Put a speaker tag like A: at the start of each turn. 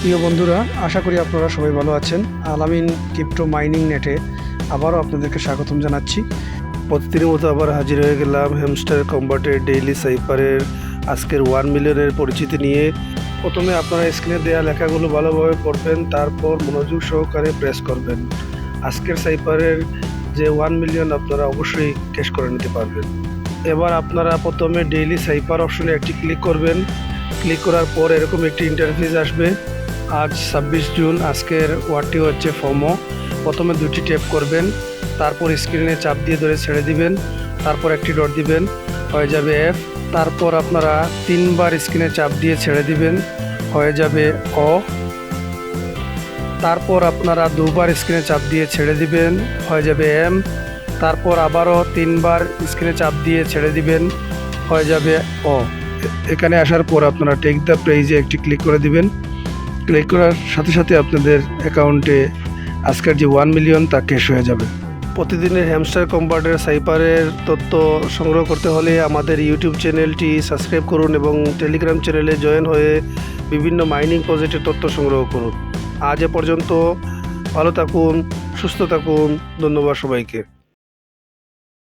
A: প্রিয় বন্ধুরা, আশা করি আপনারা সবাই ভালো আছেন। আলামিন ক্রিপ্টো মাইনিং নেটে আবারও আপনাদেরকে স্বাগতম জানাচ্ছি। প্রতিদিনের মতো আবার হাজির হয়ে গেলাম হ্যামস্টার কম্বাটের ডেইলি সাইপারের আজকের ওয়ান মিলিয়নের পরিচিতি নিয়ে। প্রথমে আপনারা স্ক্রিনে দেওয়া লেখাগুলো ভালোভাবে পড়বেন, তারপর মনোযোগ সহকারে প্রেস করবেন। আজকের সাইপারের যে ওয়ান মিলিয়ন আপনারা অবশ্যই ক্যাশ করে নিতে পারবেন। এবার আপনারা প্রথমে ডেইলি সাইপার অপশনে একটি ক্লিক করবেন। ক্লিক করার পর এরকম একটি ইন্টারফেস আসবে। আজ ছাব্বিশ জুন, আজকের ওয়ার্ডটি হচ্ছে ফমো। প্রথমে দুটি ট্যাপ করবেন, তারপর স্ক্রিনে চাপ দিয়ে ধরে ছেড়ে দিবেন, তারপর একটি ডট দিবেন, হয়ে যাবে এফ তারপর আপনারা তিনবার স্ক্রিনে চাপ দিয়ে ছেড়ে দিবেন, হয়ে যাবে অ তারপর আপনারা দুবার স্ক্রিনে চাপ দিয়ে ছেড়ে দিবেন, হয়ে যাবে এম তারপর আবারও তিনবার স্ক্রিনে চাপ দিয়ে ছেড়ে দিবেন, হয়ে যাবে অ এখানে আসার পর আপনারা টেক দ্য পেজে একটি ক্লিক করে দিবেন। ক্লিক করার সাথে সাথে আপনাদের অ্যাকাউন্টে আজকের যে ওয়ান মিলিয়ন তা ক্যাশ হয়ে যাবে। প্রতিদিনের হ্যামস্টার কম্পার্টের সাইপারের তথ্য সংগ্রহ করতে হলে আমাদের ইউটিউব চ্যানেলটি সাবস্ক্রাইব করুন এবং টেলিগ্রাম চ্যানেলে জয়েন হয়ে বিভিন্ন মাইনিং প্রজেক্টের তথ্য সংগ্রহ করুন। আজ এ পর্যন্ত ভালো থাকুন, সুস্থ থাকুন, ধন্যবাদ সবাইকে।